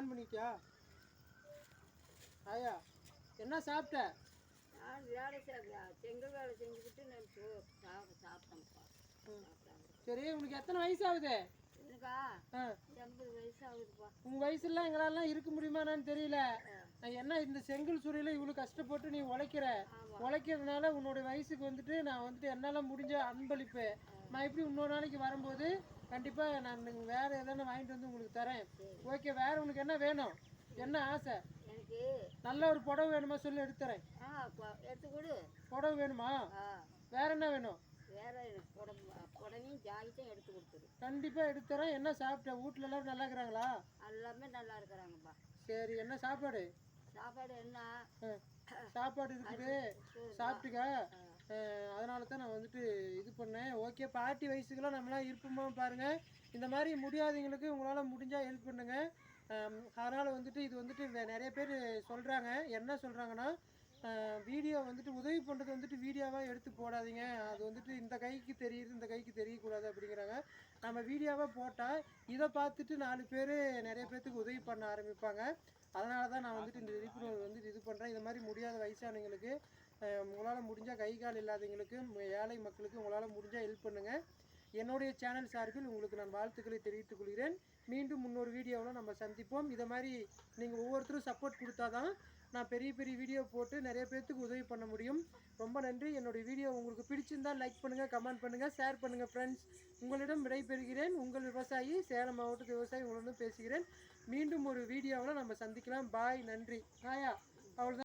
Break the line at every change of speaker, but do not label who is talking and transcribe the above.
On பண்ணிட்டியா? ஆயா என்ன சாப்பிட்ட?
நான் வேலை செய்ய செங்கல் வேலை செஞ்சுக்கிட்டு நான் சாப்பிட்டேன்ப்பா.
சரி உனக்கு எத்தனை வயசு ஆகுது
எனக்கா எண்பது வயசு ஆகுதுப்பா.
உங்கள் வயசுலாம் எங்களாலாம் இருக்க முடியுமான்னு தெரியல. என்ன இந்த செங்கல் சூறையில் இவ்வளோ கஷ்டப்பட்டு நீ உழைக்கிற? உழைக்கிறதுனால உன்னோட வயசுக்கு வந்துட்டு நான் வந்துட்டு என்னால் முடிஞ்ச அன்பளிப்பு. நான் எப்படி இன்னொரு நாளைக்கு வரும்போது கண்டிப்பாக நான் வேறு எதனா வாங்கிட்டு வந்து உங்களுக்கு தரேன். ஓகே வேறு உனக்கு என்ன வேணும்? என்ன ஆசை?
எனக்கு
நல்ல ஒரு புடவை வேணுமா சொல்லி எடுத்து தரேன்.
ஆ ப- எடுத்து கொடு.
புடவை வேணுமா? வேற என்ன வேணும்?
வேற புடவையும் ஜாக்கெட்டும் எடுத்து கொடுத்துரு
கண்டிப்பாக எடுத்து தரேன். என்ன சாப்பிட்ட? வீட்ல எல்லாம் நல்லா இருக்கிறாங்களா?
எல்லாமே நல்லா இருக்கிறாங்கப்பா.
சரி என்ன சாப்பாடு?
சாப்பாடு என்ன?
சாப்பாடு இருக்குது. சாப்பிட்டுக்க. அதனால தான் நான் வந்துட்டு இது பண்ணேன். ஓகே பாட்டி வயசுக்கெல்லாம் நம்மளாம் இருப்போமா பாருங்க. இந்த மாதிரி முடியாதவங்களுக்கு உங்களால் முடிஞ்சால் ஹெல்ப் பண்ணுங்க. அதனால் வந்துட்டு இது வந்துட்டு நிறைய பேர் சொல்கிறாங்க என்ன சொல்கிறாங்கன்னா வீடியோ வந்துட்டு உதவி பண்ணுறது வந்துட்டு வீடியோவாக எடுத்து போடாதீங்க. அது வந்துட்டு இந்த கைக்கு தெரியுது இந்த கைக்கு தெரியக்கூடாது அப்படிங்கிறாங்க. நம்ம வீடியோவாக போட்டால் இதை பார்த்துட்டு நாலு பேர் நிறைய பேர்த்துக்கு உதவி பண்ண ஆரம்பிப்பாங்க. அதனால தான் நான் வந்துட்டு இந்த விழிப்புணர்வு வந்துட்டு இது பண்ணுறேன் இது மாதிரி முடியாத வயசானவங்களுக்கு உங்களால் முடிஞ்சால் கை கால் இல்லாதவங்களுக்கு ஏழை மக்களுக்கு உங்களால் முடிஞ்சால் ஹெல்ப் பண்ணுங்கள் என்னுடைய சேனல் சார்பில் உங்களுக்கு நான் வாழ்த்துக்களை தெரிவித்துக் கொள்கிறேன். மீண்டும் இன்னொரு வீடியோவில் நம்ம சந்திப்போம். இதை மாதிரி நீங்கள் ஒவ்வொருத்தரும் சப்போர்ட் கொடுத்தா தான் நான் பெரிய பெரிய வீடியோ போட்டு நிறைய பேர்த்துக்கு உதவி பண்ண முடியும். ரொம்ப நன்றி. என்னுடைய வீடியோ உங்களுக்கு பிடிச்சிருந்தால் லைக் பண்ணுங்கள் கமெண்ட் பண்ணுங்கள் ஷேர் பண்ணுங்கள் ஃப்ரெண்ட்ஸ் உங்களிடம் விடைபெறுகிறேன். உங்கள் விவசாயி சேலம் மாவட்டத்து விவசாயி உங்களிடம் பேசுகிறேன். மீண்டும் ஒரு வீடியோவில் நம்ம சந்திக்கலாம். பாய் நன்றி. ஆயா அவ்வளோதான்